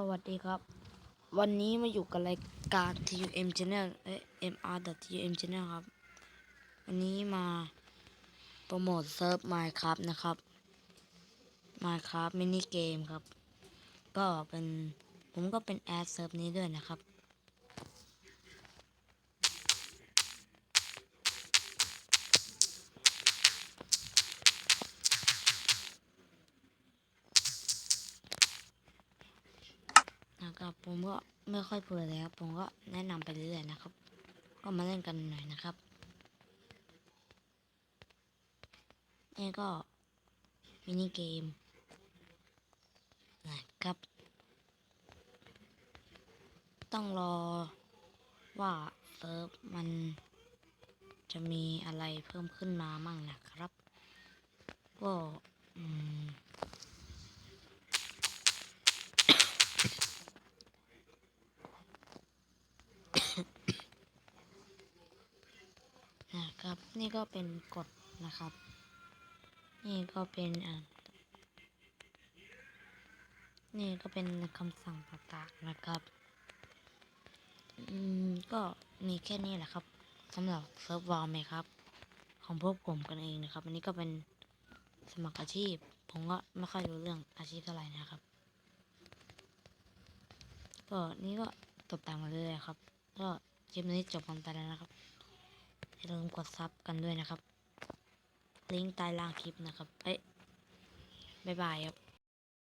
สวัสดีครับ วันนี้มาอยู่กับรายการ TUM Channel เอ้ย MR.TUM Channel ครับ วันนี้มาโปรโมทเซิร์ฟ Minecraft นะครับ Minecraft มินิเกมครับ ก็เป็นผมก็เป็นแอดเซิร์ฟนี้ด้วยนะครับ นะครับผมก็ไม่ค่อยเผื่อแล้ว ผมก็แนะนำไปเรื่อยๆนะครับ ก็มาเล่นกันหน่อยนะครับนี่ก็มินิเกมนะครับ ต้องรอว่าเซิร์ฟมันจะมีอะไรเพิ่มขึ้นมามั่งนะครับ ก็อืมับนี่ก็เป็นกฎนะครับ นี่ก็เป็นอ่านี่ก็เป็นคำสั่งต่างๆนะครับ อืม ก็มีแค่นี้แหละครับสำหรับเซิร์ฟวอลไหมครับ ของพวกผมกันเองนะครับ อันนี้ก็เป็นสมัครอาชีพ ผมก็ไม่ค่อยรู้เรื่องอาชีพเท่าไหร่นะครับ ก็นี่ก็ตบตามมาเรื่อยๆครับ ก็คลิปนี้จบกันไปแล้วนะครับ อย่าลืมกดซับกันด้วยนะครับ ลิงก์ใต้ล่างคลิปนะครับ เอ้ยบ๊ายบายครับ